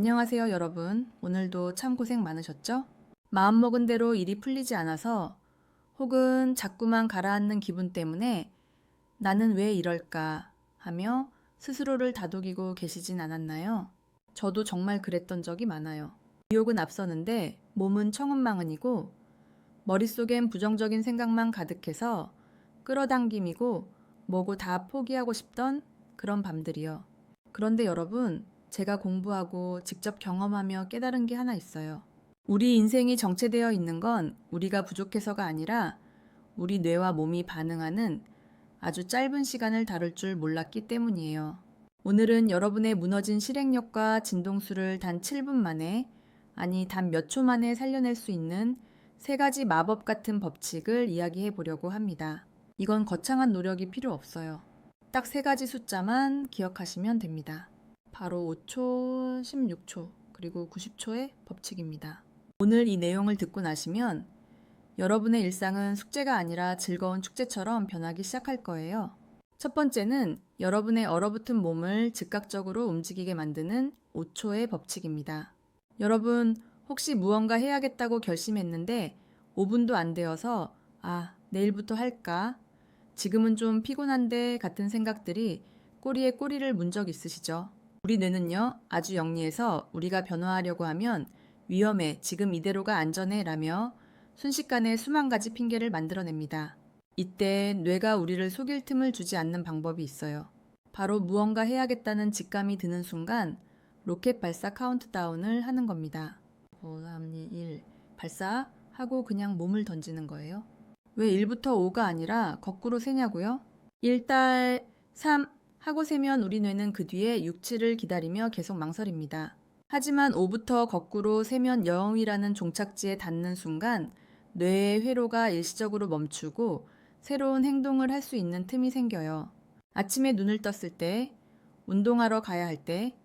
안녕하세요, 여러분. 오늘도 참 고생 많으셨죠? 마음먹은 대로 일이 풀리지 않아서 혹은 자꾸만 가라앉는 기분 때문에 나는 왜 이럴까 하며 스스로를 다독이고 계시진 않았나요? 저도 정말 그랬던 적이 많아요. 의욕은 앞서는데 몸은 청은망은이고 머릿속엔 부정적인 생각만 가득해서 끌어당김이고 뭐고 다 포기하고 싶던 그런 밤들이요. 그런데 여러분, 제가 공부하고 직접 경험하며 깨달은 게 하나 있어요. 우리 인생이 정체되어 있는 건 우리가 부족해서가 아니라 우리 뇌와 몸이 반응하는 아주 짧은 시간을 다룰 줄 몰랐기 때문이에요. 오늘은 여러분의 무너진 실행력과 진동수를 단 7분 만에, 아니 단 몇 초 만에 살려낼 수 있는 세 가지 마법 같은 법칙을 이야기해 보려고 합니다. 이건 거창한 노력이 필요 없어요. 딱 세 가지 숫자만 기억하시면 됩니다. 바로 5초, 16초, 그리고 90초의 법칙입니다. 오늘 이 내용을 듣고 나시면 여러분의 일상은 숙제가 아니라 즐거운 축제처럼 변하기 시작할 거예요. 첫 번째는 여러분의 얼어붙은 몸을 즉각적으로 움직이게 만드는 5초의 법칙입니다. 여러분, 혹시 무언가 해야겠다고 결심했는데 5분도 안 되어서 아, 내일부터 할까? 지금은 좀 피곤한데 같은 생각들이 꼬리에 꼬리를 문 적 있으시죠? 우리 뇌는요, 아주 영리해서 우리가 변화하려고 하면 위험해, 지금 이대로가 안전해 라며 순식간에 수만 가지 핑계를 만들어냅니다. 이때 뇌가 우리를 속일 틈을 주지 않는 방법이 있어요. 바로 무언가 해야겠다는 직감이 드는 순간 로켓 발사 카운트다운을 하는 겁니다. 5, 3, 2, 1 발사 하고 그냥 몸을 던지는 거예요. 왜 1부터 5가 아니라 거꾸로 세냐고요? 1달 3 하고 세면 우리 뇌는 그 뒤에 6, 7을 기다리며 계속 망설입니다. 하지만 5부터 거꾸로 세면 0이라는 종착지에 닿는 순간 뇌의 회로가 일시적으로 멈추고 새로운 행동을 할 수 있는 틈이 생겨요. 아침에 눈을 떴을 때, 운동하러 가야 할 때,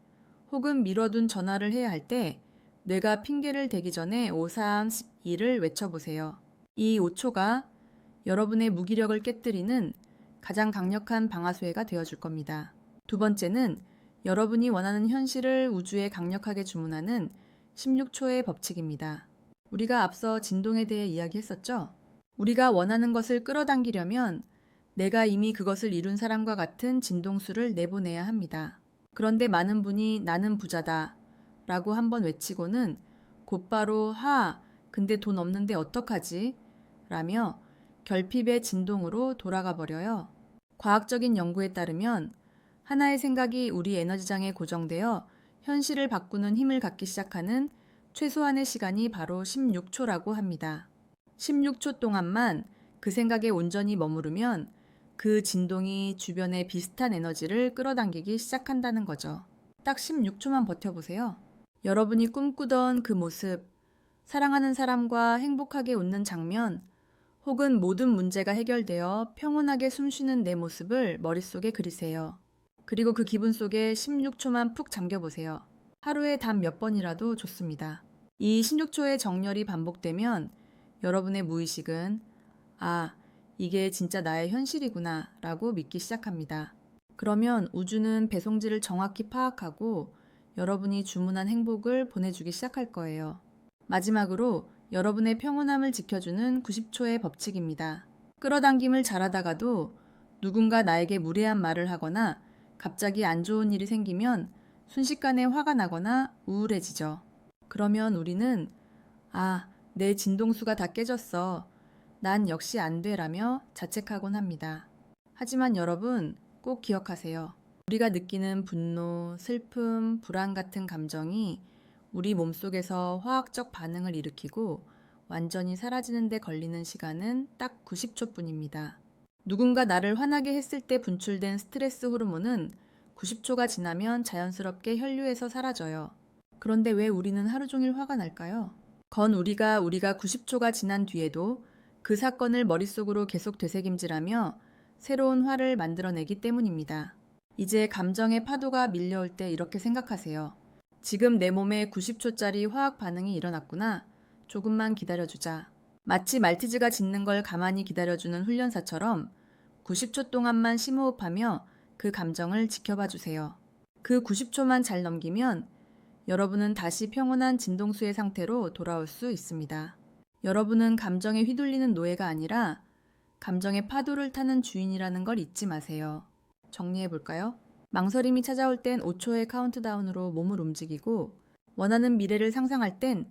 혹은 미뤄둔 전화를 해야 할 때, 뇌가 핑계를 대기 전에 5, 3, 2를 외쳐보세요. 이 5초가 여러분의 무기력을 깨뜨리는 가장 강력한 방아쇠가 되어줄 겁니다. 두 번째는 여러분이 원하는 현실을 우주에 강력하게 주문하는 16초의 법칙입니다. 우리가 앞서 진동에 대해 이야기했었죠? 우리가 원하는 것을 끌어당기려면 내가 이미 그것을 이룬 사람과 같은 진동수를 내보내야 합니다. 그런데 많은 분이 나는 부자다 라고 한번 외치고는 곧바로 하, 근데 돈 없는데 어떡하지? 라며 결핍의 진동으로 돌아가 버려요. 과학적인 연구에 따르면 하나의 생각이 우리 에너지장에 고정되어 현실을 바꾸는 힘을 갖기 시작하는 최소한의 시간이 바로 16초라고 합니다. 16초 동안만 그 생각에 온전히 머무르면 그 진동이 주변의 비슷한 에너지를 끌어당기기 시작한다는 거죠. 딱 16초만 버텨보세요. 여러분이 꿈꾸던 그 모습, 사랑하는 사람과 행복하게 웃는 장면, 혹은 모든 문제가 해결되어 평온하게 숨쉬는 내 모습을 머릿속에 그리세요. 그리고 그 기분 속에 16초만 푹 잠겨보세요. 하루에 단 몇 번이라도 좋습니다. 이 16초의 정렬이 반복되면 여러분의 무의식은 아, 이게 진짜 나의 현실이구나 라고 믿기 시작합니다. 그러면 우주는 배송지를 정확히 파악하고 여러분이 주문한 행복을 보내주기 시작할 거예요. 마지막으로 여러분의 평온함을 지켜주는 90초의 법칙입니다. 끌어당김을 잘하다가도 누군가 나에게 무례한 말을 하거나 갑자기 안 좋은 일이 생기면 순식간에 화가 나거나 우울해지죠. 그러면 우리는 아, 내 진동수가 다 깨졌어. 난 역시 안 돼라며 자책하곤 합니다. 하지만 여러분 꼭 기억하세요. 우리가 느끼는 분노, 슬픔, 불안 같은 감정이 우리 몸속에서 화학적 반응을 일으키고 완전히 사라지는 데 걸리는 시간은 딱 90초 뿐입니다. 누군가 나를 화나게 했을 때 분출된 스트레스 호르몬은 90초가 지나면 자연스럽게 혈류에서 사라져요. 그런데 왜 우리는 하루 종일 화가 날까요? 건 우리가 우리가 90초가 지난 뒤에도 그 사건을 머릿속으로 계속 되새김질하며 새로운 화를 만들어내기 때문입니다. 이제 감정의 파도가 밀려올 때 이렇게 생각하세요. 지금 내 몸에 90초짜리 화학 반응이 일어났구나. 조금만 기다려주자. 마치 말티즈가 짖는 걸 가만히 기다려주는 훈련사처럼 90초 동안만 심호흡하며 그 감정을 지켜봐 주세요. 그 90초만 잘 넘기면 여러분은 다시 평온한 진동수의 상태로 돌아올 수 있습니다. 여러분은 감정에 휘둘리는 노예가 아니라 감정의 파도를 타는 주인이라는 걸 잊지 마세요. 정리해 볼까요? 망설임이 찾아올 땐 5초의 카운트다운으로 몸을 움직이고 원하는 미래를 상상할 땐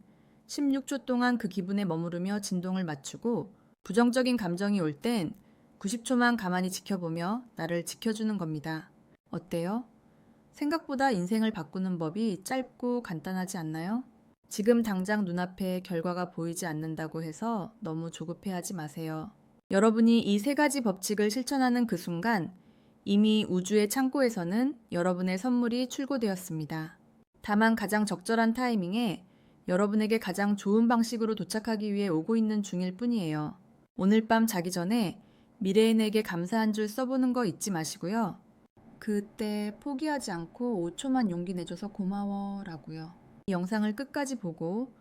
16초 동안 그 기분에 머무르며 진동을 맞추고 부정적인 감정이 올 땐 90초만 가만히 지켜보며 나를 지켜주는 겁니다. 어때요? 생각보다 인생을 바꾸는 법이 짧고 간단하지 않나요? 지금 당장 눈앞에 결과가 보이지 않는다고 해서 너무 조급해하지 마세요. 여러분이 이 세 가지 법칙을 실천하는 그 순간 이미 우주의 창고에서는 여러분의 선물이 출고되었습니다. 다만 가장 적절한 타이밍에 여러분에게 가장 좋은 방식으로 도착하기 위해 오고 있는 중일 뿐이에요. 오늘 밤 자기 전에 미래의 내게 감사 한 줄 써보는 거 잊지 마시고요. 그때 포기하지 않고 5초만 용기 내줘서 고마워 라고요. 이 영상을 끝까지 보고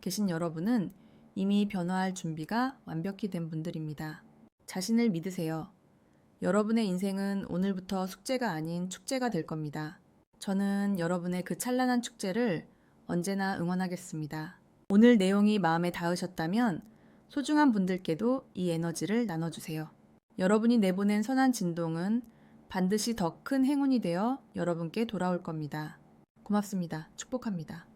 계신 여러분은 이미 변화할 준비가 완벽히 된 분들입니다. 자신을 믿으세요. 여러분의 인생은 오늘부터 숙제가 아닌 축제가 될 겁니다. 저는 여러분의 그 찬란한 축제를 언제나 응원하겠습니다. 오늘 내용이 마음에 닿으셨다면 소중한 분들께도 이 에너지를 나눠주세요. 여러분이 내보낸 선한 진동은 반드시 더 큰 행운이 되어 여러분께 돌아올 겁니다. 고맙습니다. 축복합니다.